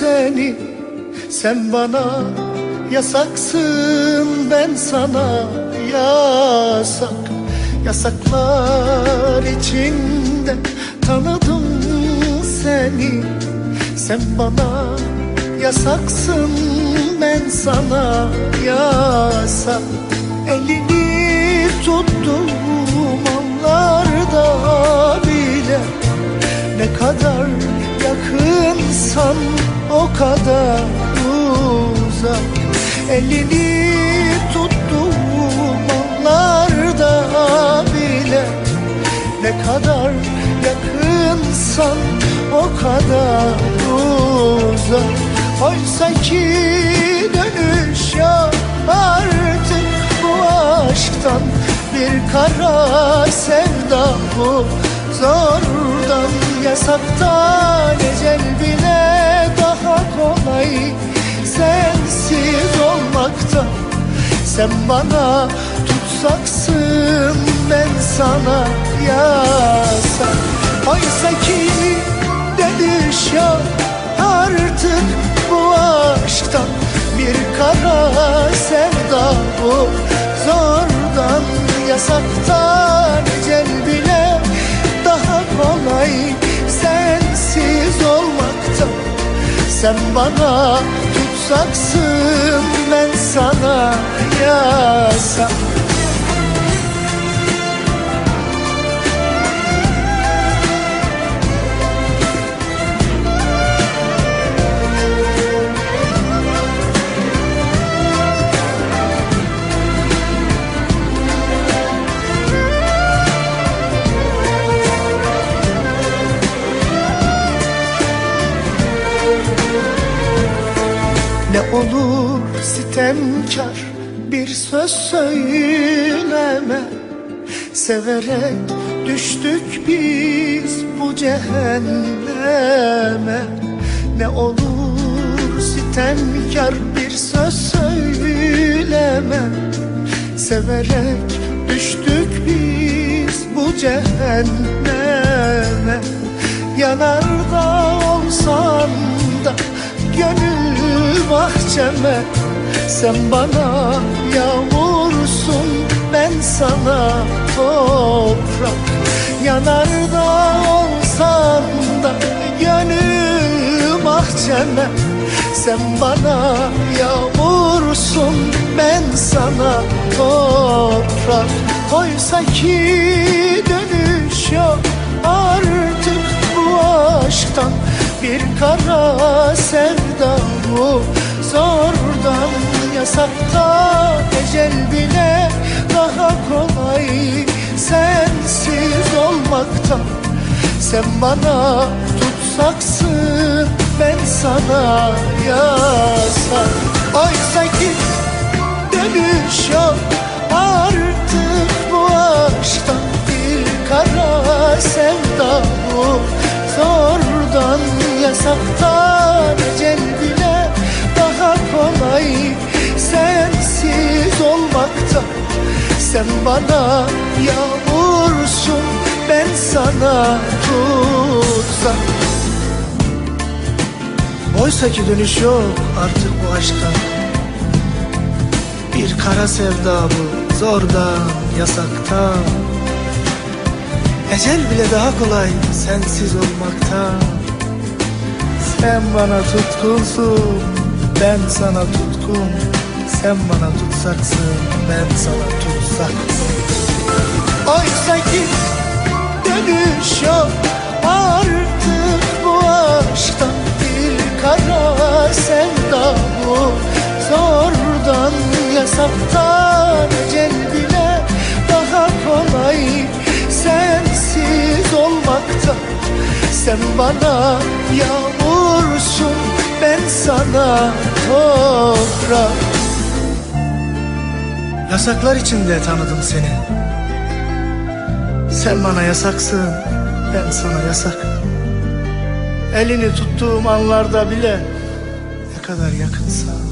seni. Sen bana yasaksın ben sana yasak. Yasaklar içinde tanıdım seni. Sen bana yasaksın ben sana yasak. Elini tuttum kadar uzak. Elini tuttum anlarda bile Ne kadar yakınsan o kadar uzak. Oysa ki dönüş yok artık bu aşktan Bir kara sevda bu. Zordan Yasaktan ecel bile kolay Sensiz olmaktan sen bana tutsaksın ben sana yasak Oysa ki dönüş yok artık bu aşktan Bir kara sevda bu. Zordan Yasaktan sen bana tutsaksın ben sana yasak olur sitemkar bir söz söyleme. Severek düştük biz bu cehenneme. Ne olur sitemkar bir söz söyleme. Severek düştük biz bu cehenneme. Yanarda olsam da gönül bahçeme. Sen bana yağmursun ben sana toprak. Yanarda olsam da gönül bahçeme. Sen bana yağmursun ben sana toprak. Oysa ki dönüş yok artık bu aşktan. Bir kara sevda bu zordan Yasakta ecel bile daha kolay. Sensiz olmaktan sen bana tutsaksın ben sana yasak. Oysa ki dönüş yok artık Sensiz olmaktan sen bana yağmursun ben sana tutsak Oysa ki dönüş yok artık bu aşktan. Bir kara sevda bu zordan yasakta Ecel bile daha kolay sensiz olmakta Sen bana tutkunsun ben sana tutkun Sen bana tutsaksın ben sana tutsak Oysa ki dönüş yok artık bu aşktan Bir kara sevda bu. Zordan Yasaktan ecel bile daha kolay. Sensiz olmaktan sen bana yağmursun ben sana toprak Yasaklar içinde tanıdım seni. Sen bana yasaksın ben sana yasak. Elini tuttuğum anlarda bile ne kadar yakınsa